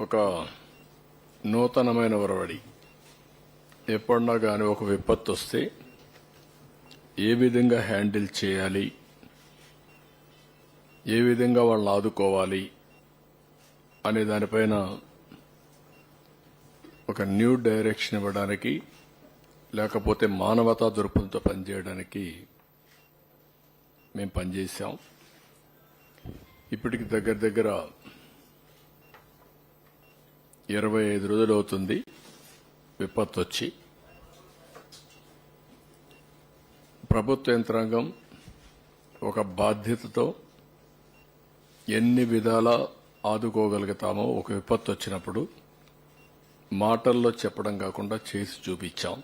ఒక నూతనమైన ఒరవడి. ఎప్పుడన్నా కానీ ఒక విపత్తు వస్తే ఏ విధంగా హ్యాండిల్ చేయాలి? ఏ విధంగా వాళ్ళని ఆదుకోవాలి? అనే దానిపైన ఒక న్యూ డైరెక్షన్ ఇవ్వడానికి లేకపోతే మానవతా దృక్పథంతో పనిచేయడానికి మేము పనిచేశాం. ఇప్పటికి దగ్గర దగ్గర ఇరవై ఐదు రోజులు అవుతుంది విపత్తు వచ్చి ప్రభుత్వ యంత్రాంగం ఒక బాధ్యతతో ఎన్ని విధాల ఆదుకోగలుగుతామో ఒక విపత్తు వచ్చినప్పుడు మాటల్లో చెప్పడం కాకుండా చేసి చూపించాం.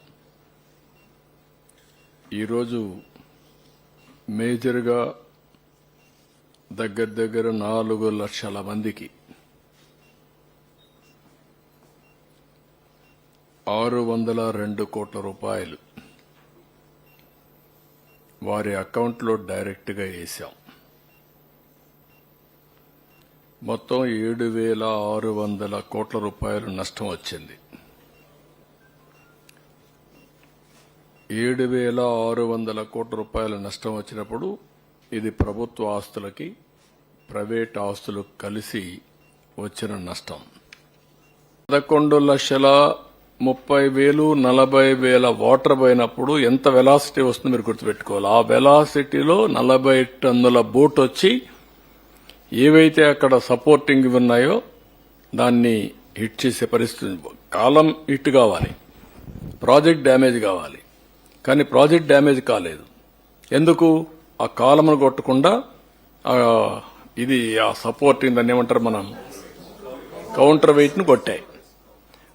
ఈరోజు మేజర్గా దగ్గర దగ్గర నాలుగు లక్షల మందికి ఆరు వందల రెండు కోట్ల రూపాయలు. వారి అకౌంట్లో డైరెక్ట్గా వేశాం. మొత్తం ఏడు వేల ఆరు వందల కోట్ల రూపాయలు నష్టం వచ్చింది. ఏడు వేల ఆరు వందల కోట్ల రూపాయల నష్టం వచ్చినప్పుడు ఇది ప్రభుత్వ ఆస్తులకి ప్రైవేట్ ఆస్తులు కలిసి వచ్చిన నష్టం. పదకొండు లక్షల ముప్పై వేలు నలభై వేల వాటర్ పోయినప్పుడు ఎంత వెలాసిటీ వస్తుందో మీరు గుర్తుపెట్టుకోవాలి. ఆ వెలాసిటీలో నలభై టన్నుల బోట్ వచ్చి ఏవైతే అక్కడ సపోర్టింగ్ ఉన్నాయో దాన్ని హిట్ చేసే పరిస్థితి. కాలం హిట్ కావాలి. ప్రాజెక్ట్ డ్యామేజ్ కావాలి. కానీ ప్రాజెక్ట్ డ్యామేజ్ కాలేదు. ఎందుకు? ఆ కాలమును కొట్టకుండా ఇది ఆ సపోర్టింగ్ దాన్ని ఏమంటారు మనం? కౌంటర్ వెయిట్ను కొట్టాయి.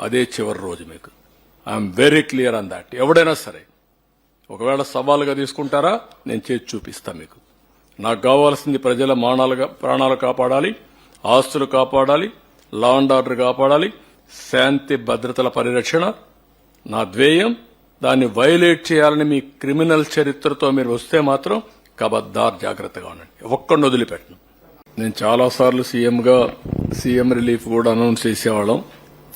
అదే చివరి రోజు మీకు. I'm very clear on that ఎవడైనా సరే ఒకవేళ సవాలుగా తీసుకుంటారా నేను చేసి చూపిస్తా మీకు. నాకు కావాల్సింది ప్రజల మానాలుగా ప్రాణాలు కాపాడాలి ఆస్తులు కాపాడాలి లా అండ్ ఆర్డర్ కాపాడాలి శాంతి భద్రతల పరిరక్షణ నా ధ్యేయం దాన్ని వైలేట్ చేయాలని మీ క్రిమినల్ చరిత్రతో మీరు వస్తే మాత్రం కబద్దార్ జాగ్రత్తగా ఉండండి. ఒక్కడిని వదిలిపెట్టను. నేను చాలాసార్లు సీఎంగా సీఎం రిలీఫ్ కూడా అనౌన్స్ చేసేవాళ్ళం.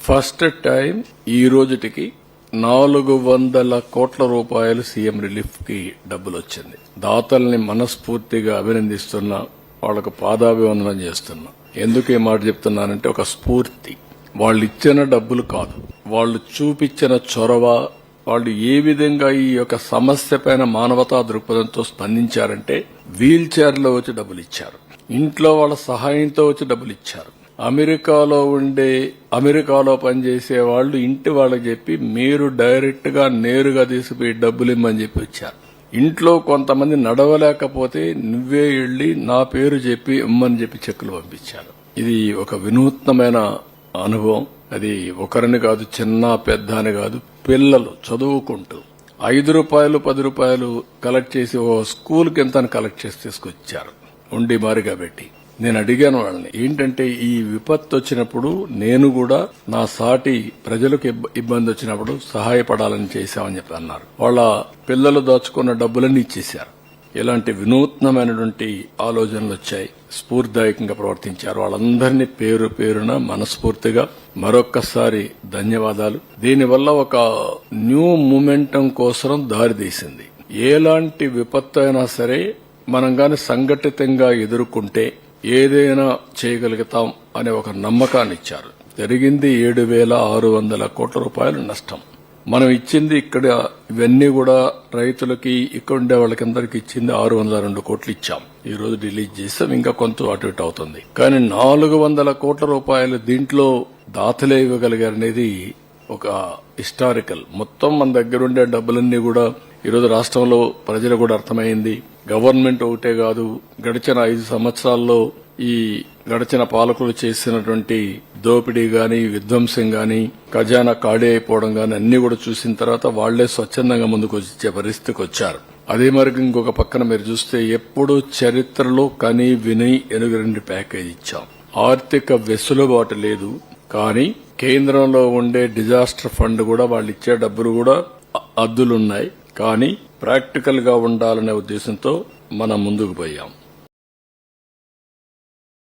ఫస్ట్ టైం ఈ రోజుటికి నాలుగు వందల కోట్ల రూపాయలు సీఎం రిలీఫ్కి డబ్బులు వచ్చింది దాతల్ని మనస్ఫూర్తిగా అభినందిస్తున్నా వాళ్ళకు పాదాభివందనం చేస్తున్నా. ఎందుకు ఈ మాట చెప్తున్నానంటే ఒక స్ఫూర్తి. వాళ్ళు ఇచ్చిన డబ్బులు కాదు. వాళ్ళు చూపించిన చొరవ వాళ్ళు ఏ విధంగా ఈ యొక్క సమస్య పైన మానవతా దృక్పథంతో స్పందించారంటే వీల్ చైర్లో వచ్చి డబ్బులు ఇచ్చారు ఇంట్లో వాళ్ళ సహాయంతో వచ్చి డబ్బులు ఇచ్చారు అమెరికాలో ఉండే అమెరికాలో పనిచేసే వాళ్ళు ఇంటి వాళ్ళకి చెప్పి మీరు డైరెక్ట్గా నేరుగా తీసుకుపోయి డబ్బులు ఇమ్మని చెప్పి వచ్చారు. ఇంట్లో కొంతమంది నడవలేకపోతే నువ్వే వెళ్ళి నా పేరు చెప్పి ఇమ్మని చెప్పి చెక్కులు పంపించారు. ఇది ఒక వినూత్నమైన అనుభవం. అది ఒకరిని కాదు చిన్న పెద్ద అని కాదు పిల్లలు చదువుకుంటూ ఐదు రూపాయలు పది రూపాయలు కలెక్ట్ చేసి ఓ స్కూల్ కింద కలెక్ట్ చేసి తీసుకొచ్చారు. ఉండి మారిగా పెట్టి. నేను అడిగాను వాళ్ళని ఏంటంటే ఈ విపత్తు వచ్చినప్పుడు నేను కూడా నా సాటి ప్రజలకు ఇబ్బ- ఇబ్బంది వచ్చినప్పుడు సహాయపడాలని చేశామని చెప్పి అన్నారు. వాళ్ళ పిల్లలు దాచుకున్న డబ్బులన్నీ ఇచ్చేశారు. ఇలాంటి వినూత్నమైనటువంటి ఆలోచనలు వచ్చాయి. స్ఫూర్తిదాయకంగా ప్రవర్తించారు. వాళ్ళందరినీ పేరు పేరున మనస్ఫూర్తిగా మరొక్కసారి ధన్యవాదాలు. దీనివల్ల ఒక న్యూ మూమెంటం కోసం దారితీసింది ఎలాంటి విపత్తు అయినా సరే మనం గాని సంఘటితంగా ఎదుర్కొంటే ఏదైనా చేయగలుగుతాం అనే ఒక నమ్మకాన్ని ఇచ్చారు. జరిగింది ఏడు వేల ఆరు వందల కోట్ల రూపాయలు నష్టం. మనం ఇచ్చింది ఇక్కడ ఇవన్నీ కూడా రైతులకి ఇక్కడ ఉండే వాళ్ళకందరికి ఇచ్చింది ఆరు వందల రెండు కోట్లు ఇచ్చాం. ఈ రోజు రిలీజ్ చేస్తాం ఇంకా కొంత అటు ఇటు అవుతుంది. కానీ నాలుగు వందల కోట్ల రూపాయలు దీంట్లో దాతలే ఇవ్వగలిగారనేది ఒక హిస్టారికల్. మొత్తం మన దగ్గరుండే డబ్బులన్నీ కూడా ఈరోజు రాష్ట్రంలో ప్రజలు కూడా అర్థమైంది. గవర్నమెంట్ ఒకటే కాదు గడిచిన ఐదు సంవత్సరాల్లో ఈ గడిచిన పాలకులు చేసినటువంటి దోపిడీ గాని విధ్వంసం గాని ఖజానా ఖాళీ అయిపోవడం గాని అన్ని కూడా చూసిన తర్వాత వాళ్ళే స్వచ్ఛందంగా ముందుకు వచ్చే పరిస్థితికి వచ్చారు. అదే మరి ఇంకొక పక్కన మీరు చూస్తే ఎప్పుడు చరిత్రలో కని విని ఎనుగరండి ప్యాకేజ్ ఇచ్చాం. ఆర్థిక వెసులుబాటు లేదు కానీ కేంద్రంలో ఉండే డిజాస్టర్ ఫండ్ కూడా వాళ్ళు ఇచ్చే డబ్బులు కూడా అద్దులున్నాయి. కానీ ప్రాక్టికల్గా ఉండాలనే ఉద్దేశంతో మనం ముందుకు పోయాం.